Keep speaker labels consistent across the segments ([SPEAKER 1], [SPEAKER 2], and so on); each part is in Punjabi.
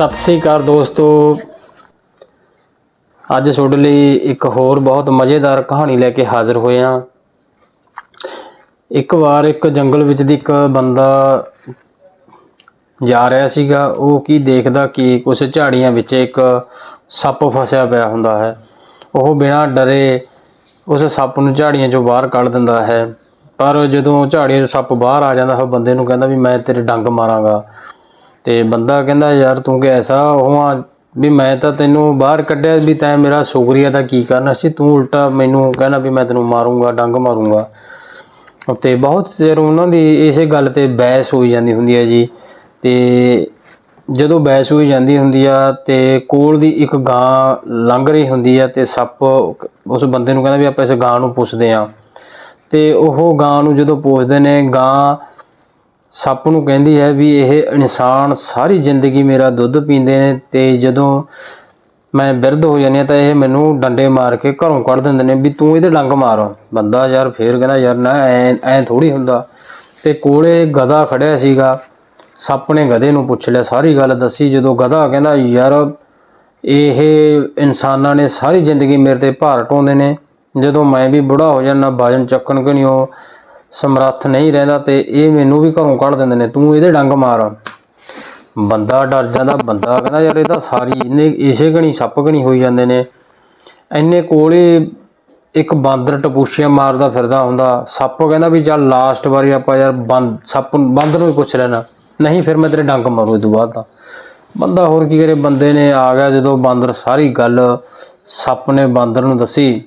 [SPEAKER 1] ਸਤਿ ਸ੍ਰੀ ਅਕਾਲ ਦੋਸਤੋ। ਅੱਜ ਤੁਹਾਡੇ ਲਈ ਇੱਕ ਹੋਰ ਬਹੁਤ ਮਜ਼ੇਦਾਰ ਕਹਾਣੀ ਲੈ ਕੇ ਹਾਜ਼ਰ ਹੋਏ ਹਾਂ। ਇੱਕ ਵਾਰ ਇੱਕ ਜੰਗਲ ਵਿੱਚ ਦੀ ਇੱਕ ਬੰਦਾ ਜਾ ਰਿਹਾ ਸੀਗਾ। ਉਹ ਕੀ ਦੇਖਦਾ ਕਿ ਕੁਝ ਝਾੜੀਆਂ ਵਿੱਚ ਇੱਕ ਸੱਪ ਫਸਿਆ ਪਿਆ ਹੁੰਦਾ ਹੈ। ਉਹ ਬਿਨਾਂ ਡਰੇ ਉਸ ਸੱਪ ਨੂੰ ਝਾੜੀਆਂ ਚੋਂ ਬਾਹਰ ਕੱਢ ਦਿੰਦਾ ਹੈ। ਪਰ ਜਦੋਂ ਝਾੜੀਆਂ ਚੋਂ ਸੱਪ ਬਾਹਰ ਆ ਜਾਂਦਾ ਉਹ ਬੰਦੇ ਨੂੰ ਕਹਿੰਦਾ ਵੀ ਮੈਂ ਤੇਰੇ ਡੰਗ ਮਾਰਾਂਗਾ। ਤੇ ਬੰਦਾ ਕਹਿੰਦਾ, ਯਾਰ ਤੂੰ ਕਿ ਐਸਾ ਉਹ ਆ ਵੀ ਮੈਂ ਤਾਂ ਤੈਨੂੰ ਬਾਹਰ ਕੱਢਿਆ ਵੀ ਤੈਂ ਮੇਰਾ ਸ਼ੁਕਰੀਆ ਤਾਂ ਕੀ ਕਰਨਾ ਸੀ? ਤੂੰ ਉਲਟਾ ਮੈਨੂੰ ਕਹਿਣਾ ਵੀ ਮੈਂ ਤੈਨੂੰ ਮਾਰੂੰਗਾ, ਡੰਗ ਮਾਰੂੰਗਾ। ਤੇ ਬਹੁਤ ਚਿਰ ਉਹਨਾਂ ਦੀ ਇਸੇ ਗੱਲ ਤੇ ਬਹਿਸ ਹੋਈ ਜਾਂਦੀ ਹੁੰਦੀ ਹੈ ਜੀ। ਤੇ ਜਦੋਂ ਬਹਿਸ ਹੋਈ ਜਾਂਦੀ ਹੁੰਦੀ ਆ ਤੇ ਕੋਲ ਦੀ ਇੱਕ ਗਾਂ ਲੰਘ ਰਹੀ ਹੁੰਦੀ ਆ ਤੇ ਸੱਪ ਉਸ ਬੰਦੇ ਨੂੰ ਕਹਿੰਦਾ ਵੀ ਆਪਾਂ ਇਸ ਗਾਂ ਨੂੰ ਪੁੱਛਦੇ ਆ। ਤੇ ਉਹ ਗਾਂ ਨੂੰ ਜਦੋਂ ਪੁੱਛਦੇ ਨੇ, ਗਾਂ ਸੱਪ ਨੂੰ ਕਹਿੰਦੀ ਹੈ ਵੀ ਇਹ ਇਨਸਾਨ ਸਾਰੀ ਜ਼ਿੰਦਗੀ ਮੇਰਾ ਦੁੱਧ ਪੀਂਦੇ ਨੇ ਤੇ ਜਦੋਂ ਮੈਂ ਬਿਰਧ ਹੋ ਜਾਂਦੀ ਹਾਂ ਤਾਂ ਇਹ ਮੈਨੂੰ ਡੰਡੇ ਮਾਰ ਕੇ ਘਰੋਂ ਕੱਢ ਦਿੰਦੇ ਨੇ ਵੀ ਤੂੰ ਇਹਦੇ ਡੰਗ ਮਾਰ। ਬੰਦਾ ਯਾਰ ਫੇਰ ਕਹਿੰਦਾ ਯਾਰ ਨਾ, ਐ ਐ ਥੋੜੀ ਹੁੰਦਾ। ਤੇ ਕੋਲੇ ਗਧਾ ਖੜਿਆ ਸੀਗਾ। ਸੱਪ ਨੇ ਗਧੇ ਨੂੰ ਪੁੱਛ ਲਿਆ, ਸਾਰੀ ਗੱਲ ਦੱਸੀ। ਜਦੋਂ ਗਧਾ ਕਹਿੰਦਾ, ਯਾਰ, ਇਹ ਇਨਸਾਨਾਂ ਨੇ ਸਾਰੀ ਜ਼ਿੰਦਗੀ ਮੇਰੇ ਤੇ ਭਾਰ ਢੋਂਦੇ ਨੇ। ਜਦੋਂ ਮੈਂ ਵੀ ਬੁੜਾ ਹੋ ਜਾਂਦਾ, ਬਾਜਨ ਚੱਕਣ ਕਿ ਨਹੀਂ ਉਹ ਸਮਰੱਥ ਨਹੀਂ ਰਹਿੰਦਾ ਤੇ ਇਹ ਮੈਨੂੰ ਵੀ ਘਰੋਂ ਕੱਢ ਦਿੰਦੇ ਨੇ, ਤੂੰ ਇਹਦੇ ਡੰਗ ਮਾਰ। ਬੰਦਾ ਡਰ ਜਾਂਦਾ, ਬੰਦਾ ਕਹਿੰਦਾ ਯਾਰ ਇਹ ਤਾਂ ਸਾਰੀ ਇਹਨੇ ਇਸੇ ਗਣੀ ਸੱਪ ਗਣੀ ਹੋਈ ਜਾਂਦੇ ਨੇ। ਐਨੇ ਕੋਲੇ ਇੱਕ ਬਾਂਦਰ ਟਪੂਸ਼ੀਆਂ ਮਾਰਦਾ ਫਿਰਦਾ ਹੁੰਦਾ, ਸੱਪ ਕਹਿੰਦਾ ਵੀ ਚੱਲ ਲਾਸਟ ਵਾਰੀ ਆਪਾਂ ਯਾਰ ਬੰਦ, ਸੱਪ ਨੂੰ- ਬਾਂਦਰ ਨੂੰ ਹੀ ਪੁੱਛ ਲੈਣਾ, ਨਹੀਂ ਫਿਰ ਮੈਂ ਤੇਰੇ ਡੰਗ ਮਾਰੂ ਇਹ ਤੋਂ ਬਾਅਦ ਤਾਂ। ਬੰਦਾ ਹੋਰ ਕੀ ਕਰੇ, ਬੰਦੇ ਨੇ ਆ ਗਿਆ ਜਦੋਂ ਬਾਂਦਰ, ਸਾਰੀ ਗੱਲ ਸੱਪ ਨੇ ਬਾਂਦਰ ਨੂੰ ਦੱਸੀ।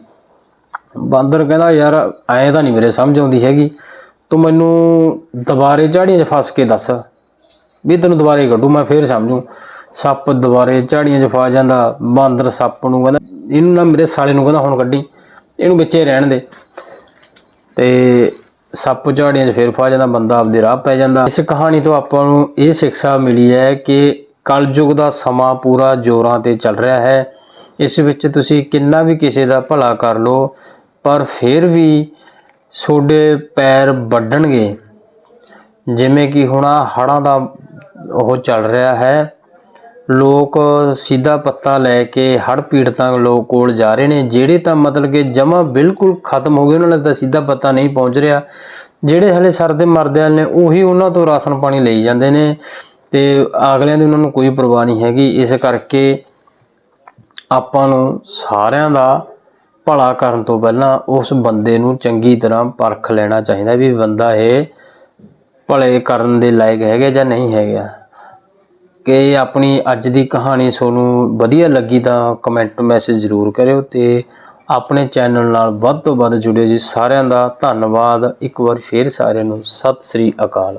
[SPEAKER 1] ਬਾਂਦਰ ਕਹਿੰਦਾ, ਯਾਰ, ਐਂ ਤਾਂ ਨਹੀਂ ਮੇਰੇ ਸਮਝ ਆਉਂਦੀ ਹੈਗੀ। ਤੂੰ ਮੈਨੂੰ ਦੁਬਾਰੇ ਝਾੜੀਆਂ 'ਚ ਫਸ ਕੇ ਦੱਸ ਵੀ ਤੈਨੂੰ ਦੁਬਾਰੇ ਕੱਢੂ, ਮੈਂ ਫੇਰ ਸਮਝੂ। ਸੱਪ ਦੁਬਾਰੇ ਝਾੜੀਆਂ 'ਚ ਫਸ ਜਾਂਦਾ, ਬਾਂਦਰ ਸੱਪ ਨੂੰ ਕਹਿੰਦਾ, ਇਹਨੂੰ ਨਾ ਮੇਰੇ ਸਾਲੇ ਨੂੰ ਕਹਿੰਦਾ, ਹੁਣ ਕੱਢੀ, ਇਹਨੂੰ ਵਿੱਚੇ ਰਹਿਣ ਦੇ। ਤੇ ਸੱਪ ਝਾੜੀਆਂ 'ਚ ਫੇਰ ਫਸ ਜਾਂਦਾ, ਬੰਦਾ ਆਪਦੇ ਰਾਹ ਪੈ ਜਾਂਦਾ। ਇਸ ਕਹਾਣੀ ਤੋਂ ਆਪਾਂ ਨੂੰ ਇਹ ਸਿੱਖਿਆ ਮਿਲੀ ਹੈ ਕਿ ਕਲਯੁਗ ਦਾ ਸਮਾਂ ਪੂਰਾ ਜ਼ੋਰਾਂ ਤੇ ਚੱਲ ਰਿਹਾ ਹੈ। ਇਸ ਵਿੱਚ ਤੁਸੀਂ ਕਿੰਨਾ ਵੀ ਕਿਸੇ ਦਾ ਭਲਾ ਕਰ ਲੋ ਪਰ ਫਿਰ ਵੀ ਤੁਹਾਡੇ ਪੈਰ ਵੱਢਣਗੇ। ਜਿਵੇਂ ਕਿ ਹੁਣ ਆਹ ਹੜ੍ਹਾਂ ਦਾ ਉਹ ਚੱਲ ਰਿਹਾ ਹੈ। ਲੋਕ ਸਿੱਧਾ ਪੱਤਾ ਲੈ ਕੇ ਹੜ੍ਹ ਪੀੜਤਾਂ ਲੋਕ ਕੋਲ ਜਾ ਰਹੇ ਨੇ, ਜਿਹੜੇ ਤਾਂ ਮਤਲਬ ਕਿ ਜਮਾ ਬਿਲਕੁਲ ਖਤਮ ਹੋ ਗਏ, ਉਹਨਾਂ ਨਾਲ ਤਾਂ ਸਿੱਧਾ ਪੱਤਾ ਨਹੀਂ ਪਹੁੰਚ ਰਿਹਾ। ਜਿਹੜੇ ਹਲੇ ਸਰਦੇ ਮਰਦੇ ਨੇ, ਉਹੀ ਉਹਨਾਂ ਤੋਂ ਰਾਸ਼ਨ ਪਾਣੀ ਲਈ ਜਾਂਦੇ ਨੇ ਤੇ ਅਗਲਿਆਂ ਦੀ ਉਹਨਾਂ ਨੂੰ ਕੋਈ ਪਰਵਾਹ ਨਹੀਂ ਹੈਗੀ। ਇਸ ਕਰਕੇ ਆਪਾਂ ਨੂੰ ਸਾਰਿਆਂ ਦਾ ਭਲਾ ਕਰਨ ਤੋਂ ਪਹਿਲਾਂ ਉਸ ਬੰਦੇ ਨੂੰ ਚੰਗੀ ਤਰ੍ਹਾਂ ਪਰਖ ਲੈਣਾ ਚਾਹੀਦਾ ਵੀ ਬੰਦਾ ਇਹ ਭਲੇ ਕਰਨ ਦੇ ਲਾਇਕ ਹੈਗਾ ਜਾਂ ਨਹੀਂ ਹੈਗਾ। ਕਿ ਆਪਣੀ ਅੱਜ ਦੀ ਕਹਾਣੀ ਤੁਹਾਨੂੰ ਵਧੀਆ ਲੱਗੀ ਤਾਂ ਕਮੈਂਟ ਮੈਸੇਜ ਜ਼ਰੂਰ ਕਰਿਓ ਤੇ ਆਪਣੇ ਚੈਨਲ ਨਾਲ ਵੱਧ ਤੋਂ ਵੱਧ ਜੁੜਿਓ ਜੀ ਸਾਰਿਆਂ ਦਾ ਧੰਨਵਾਦ। ਇੱਕ ਵਾਰ ਫੇਰ ਸਾਰਿਆਂ ਨੂੰ ਸਤਿ ਸ੍ਰੀ ਅਕਾਲ।